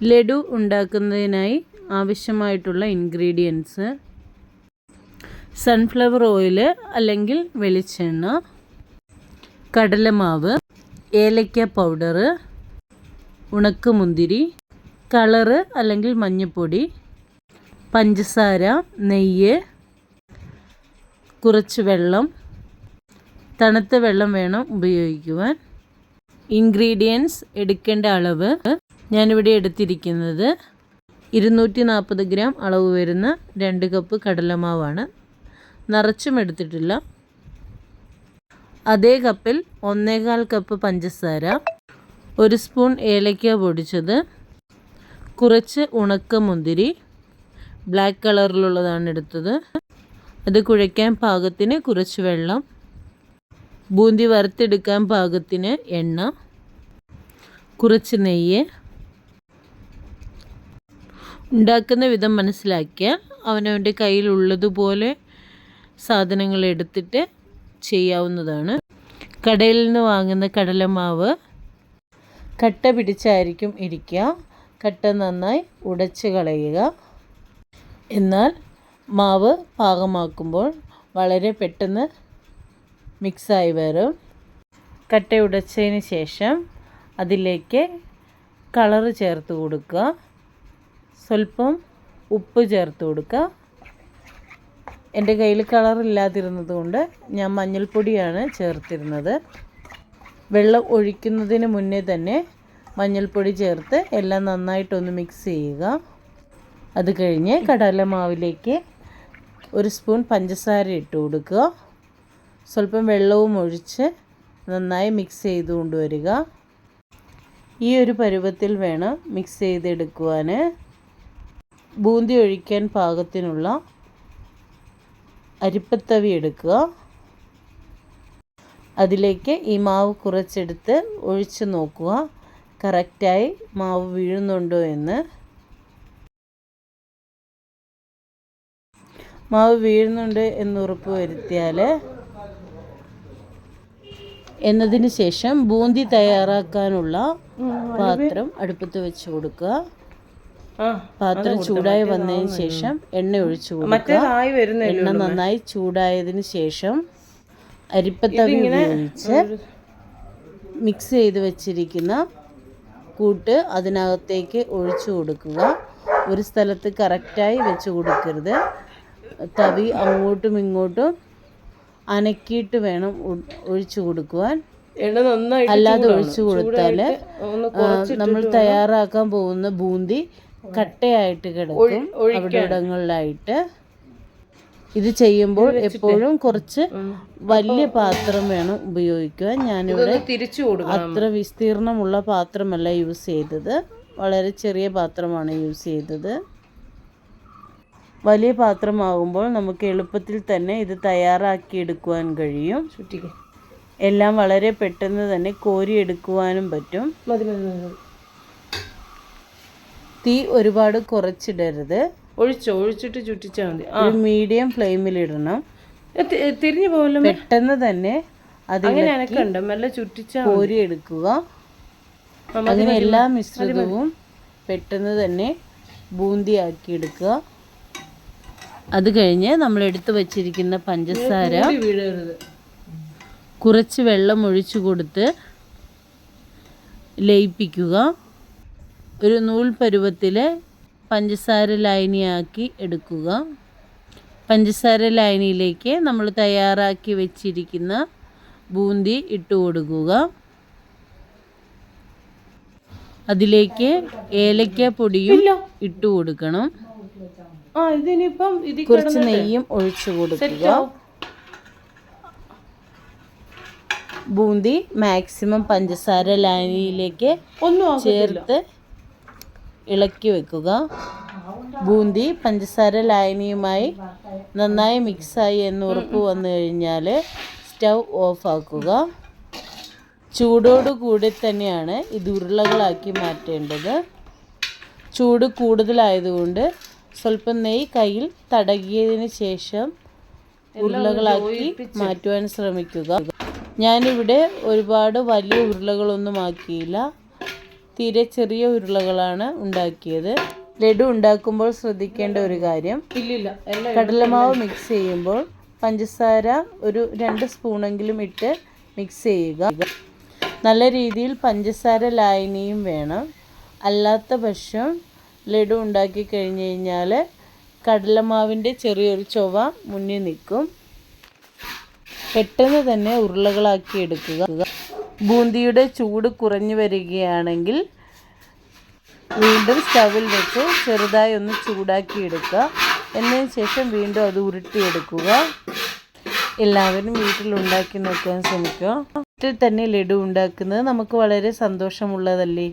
ലഡു ഉണ്ടാക്കുന്നതിനായി ആവശ്യമായിട്ടുള്ള ingredients sunflower oil അല്ലെങ്കിൽ വെളിച്ചെണ്ണ കടലമാവ് ഏലക്ക പൗഡർ ഉണക്കമുന്തിരി കളറ് അല്ലെങ്കിൽ മഞ്ഞൾപ്പൊടി പഞ്ചസാര നെയ്യ് കുറച്ച് വെള്ളം തണുത്ത വെള്ളം വേണം ഉപയോഗിക്കുവാൻ. ഇൻഗ്രീഡിയൻസ് എടുക്കേണ്ട അളവ് ഞാനിവിടെ എടുത്തിരിക്കുന്നത് ഇരുന്നൂറ്റി നാൽപ്പത് ഗ്രാം അളവ് വരുന്ന രണ്ട് കപ്പ് കടലമാവാണ്. നിറച്ചും എടുത്തിട്ടില്ല. അതേ കപ്പിൽ ഒന്നേകാൽ കപ്പ് പഞ്ചസാര ഒരു സ്പൂൺ ഏലക്ക പൊടിച്ചത് കുറച്ച് ഉണക്കമുന്തിരി ബ്ലാക്ക് കളറിലുള്ളതാണ് എടുത്തത്. അത് കുഴയ്ക്കാൻ പാകത്തിന് കുറച്ച് വെള്ളം ബൂന്തി വറുത്തെടുക്കാൻ പാകത്തിന് എണ്ണ കുറച്ച് നെയ്യ് ഉണ്ടാക്കുന്ന വിധം മനസ്സിലാക്കിയാൽ അവനവന്റെ കയ്യിലുള്ളതുപോലെ സാധനങ്ങൾ എടുത്തിട്ട് ചെയ്യാവുന്നതാണ്. കടയിൽ നിന്ന് വാങ്ങുന്ന കടലമാവ് കട്ട പിടിച്ചായിരിക്കും ഇരിക്കുക. കട്ട നന്നായി ഉടച്ച് കളയുക. എന്നാൽ മാവ് പാകമാക്കുമ്പോൾ വളരെ പെട്ടെന്ന് മിക്സായി വരും. കട്ട ഉടച്ചതിന് ശേഷം അതിലേക്ക് കളറ് ചേർത്ത് കൊടുക്കുക. സ്വല്പം ഉപ്പ് ചേർത്ത് കൊടുക്കുക. എന്റെ കയ്യിൽ കളറില്ലാതിരുന്നത് കൊണ്ട് ഞാൻ മഞ്ഞൾപ്പൊടിയാണ് ചേർത്തിരുന്നത്. വെള്ളം ഒഴിക്കുന്നതിന് മുന്നേ തന്നെ മഞ്ഞൾപ്പൊടി ചേർത്ത് എല്ലാം നന്നായിട്ടൊന്ന് മിക്സ് ചെയ്യുക. അത് കഴിഞ്ഞ് കടലമാവിലേക്ക് ഒരു സ്പൂൺ പഞ്ചസാര ഇട്ട് കൊടുക്കുക. സ്വല്പം വെള്ളവും ഒഴിച്ച് നന്നായി മിക്സ് ചെയ്ത് കൊണ്ടുവരിക ഈ ഒരു പരുവത്തിൽ വേണം മിക്സ് ചെയ്തെടുക്കുവാൻ ബൂന്തി ഒഴിക്കാൻ പാകത്തിനുള്ള അരിപ്പത്തവി എടുക്കുക. അതിലേക്ക് ഈ മാവ് കുറച്ചെടുത്ത് ഒഴിച്ച് നോക്കുക. കറക്റ്റായി മാവ് വീഴുന്നുണ്ടോ എന്ന്. മാവ് വീഴുന്നുണ്ട് എന്ന് ഉറപ്പ് വരുത്തിയാൽ എന്നതിന് ശേഷം ബൂന്തി തയ്യാറാക്കാനുള്ള പാത്രം അടുപ്പത്ത് വെച്ച് കൊടുക്കുക. പാത്രം ചൂടായി വന്നതിന് ശേഷം എണ്ണ ഒഴിച്ചു കൊടുക്കുക. എണ്ണ നന്നായി ചൂടായതിന് ശേഷം അരിപ്പത്തവി ഉപയോഗിച്ച് മിക്സ് ചെയ്ത് വെച്ചിരിക്കുന്ന കൂട്ട് അതിനകത്തേക്ക് ഒഴിച്ചു കൊടുക്കുക. ഒരു സ്ഥലത്ത് കറക്റ്റായി വെച്ച് കൊടുക്കരുത്. തവി അങ്ങോട്ടും ഇങ്ങോട്ടും അനക്കിയിട്ട് വേണം ഒഴിച്ചു കൊടുക്കുവാൻ. അല്ലാതെ ഒഴിച്ചു കൊടുത്താൽ നമ്മൾ തയ്യാറാക്കാൻ പോകുന്ന ബൂന്തി കട്ടയായിട്ട് കിടക്കും. അവിടെയിടങ്ങളിലായിട്ട് ഇത് ചെയ്യുമ്പോൾ എപ്പോഴും കുറച്ച് വലിയ പാത്രം വേണം ഉപയോഗിക്കുവാൻ. ഞാനിവിടെ തിരിച്ചു കൊടുക്കും അത്ര വിസ്തീർണമുള്ള പാത്രമല്ല യൂസ് ചെയ്തത്. വളരെ ചെറിയ പാത്രമാണ് യൂസ് ചെയ്തത്. വലിയ പാത്രമാകുമ്പോൾ നമുക്ക് എളുപ്പത്തിൽ തന്നെ ഇത് തയ്യാറാക്കി എടുക്കുവാൻ കഴിയും. എല്ലാം വളരെ പെട്ടെന്ന് തന്നെ കോരിയെടുക്കുവാനും പറ്റും. മതി മതി മതി. തീ ഒരുപാട് കുറച്ചിടരുത്. ഒഴിച്ചോ? ഒഴിച്ചിട്ട് ചുറ്റിച്ചാൽ മതി. ഒരു മീഡിയം ഫ്ലെയിമിൽ ഇടണം. തിരിഞ്ഞു പോകല്ലോ പെട്ടെന്ന് തന്നെ അത് അങ്ങനെ എനക്കുണ്ട് മെല്ലെ കോരി എടുക്കുക. അങ്ങനെ എല്ലാ മിശ്രിതവും പെട്ടെന്ന് തന്നെ ബൂന്തിയാക്കി എടുക്കുക. അത് കഴിഞ്ഞ് നമ്മൾ എടുത്തു വച്ചിരിക്കുന്ന പഞ്ചസാര കുറച്ച് വെള്ളം ഒഴിച്ചു കൊടുത്ത് ലയിപ്പിക്കുക. ഒരു നൂൽ പരുവത്തിൽ പഞ്ചസാര ലായനിയാക്കി എടുക്കുക. പഞ്ചസാര ലൈനിയിലേക്ക് നമ്മൾ തയ്യാറാക്കി വെച്ചിരിക്കുന്ന ബൂന്തി ഇട്ട് കൊടുക്കുക. അതിലേക്ക് ഏലക്ക പൊടിയും ഇട്ട് കൊടുക്കണം. കുറച്ച് നെയ്യും ഒഴിച്ചു കൊടുക്കുക. ബൂന്തി മാക്സിമം പഞ്ചസാര ലൈനിയിലേക്ക് ഒന്നും ആക- ചേർത്ത് ഇളക്കി വെക്കുക. ബൂന്തി പഞ്ചസാര ലായനിയുമായി നന്നായി മിക്സായി എന്ന് ഉറപ്പ് വന്നു കഴിഞ്ഞാൽ സ്റ്റൗ ഓഫാക്കുക ചൂടോട് കൂടി തന്നെയാണ് ഇത് ഉരുളകളാക്കി മാറ്റേണ്ടത്. ചൂട് കൂടുതലായതുകൊണ്ട് സ്വല്പം നെയ്യ് കയ്യിൽ തടകിയതിന് ശേഷം ഉരുളകളാക്കി മാറ്റുവാൻ ശ്രമിക്കുക. ഞാനിവിടെ ഒരുപാട് വലിയ ഉരുളകളൊന്നും ആക്കിയില്ല. തീരെ ചെറിയ ഉരുളകളാണ് ഉണ്ടാക്കിയത്. ലഡു ഉണ്ടാക്കുമ്പോൾ ശ്രദ്ധിക്കേണ്ട ഒരു കാര്യം. കടലമാവ് മിക്സ് ചെയ്യുമ്പോൾ പഞ്ചസാര ഒരു രണ്ട് സ്പൂണെങ്കിലും ഇട്ട് മിക്സ് ചെയ്യുക. നല്ല രീതിയിൽ പഞ്ചസാര ലായനിയും വേണം. അല്ലാത്ത പക്ഷം ലഡു ഉണ്ടാക്കി കഴിഞ്ഞ് കഴിഞ്ഞാൽ കടലമാവിന്റെ ചെറിയൊരു ചൊവ മുന്നിൽ നിൽക്കും. പെട്ടെന്ന് തന്നെ ഉരുളകളാക്കി എടുക്കുക. ബൂന്തിയുടെ ചൂട് കുറഞ്ഞു വരികയാണെങ്കിൽ വീണ്ടും സ്റ്റവിൽ വെച്ച് ചെറുതായി ഒന്ന് ചൂടാക്കി എടുക്കുക എന്നതിന് ശേഷം വീണ്ടും അത് ഉരുട്ടിയെടുക്കുക. എല്ലാവരും വീട്ടിൽ ഉണ്ടാക്കി നോക്കാൻ ശ്രമിക്കുക. വീട്ടിൽ തന്നെ ലഡു ഉണ്ടാക്കുന്നത് നമുക്ക് വളരെ സന്തോഷമുള്ളതല്ലേ?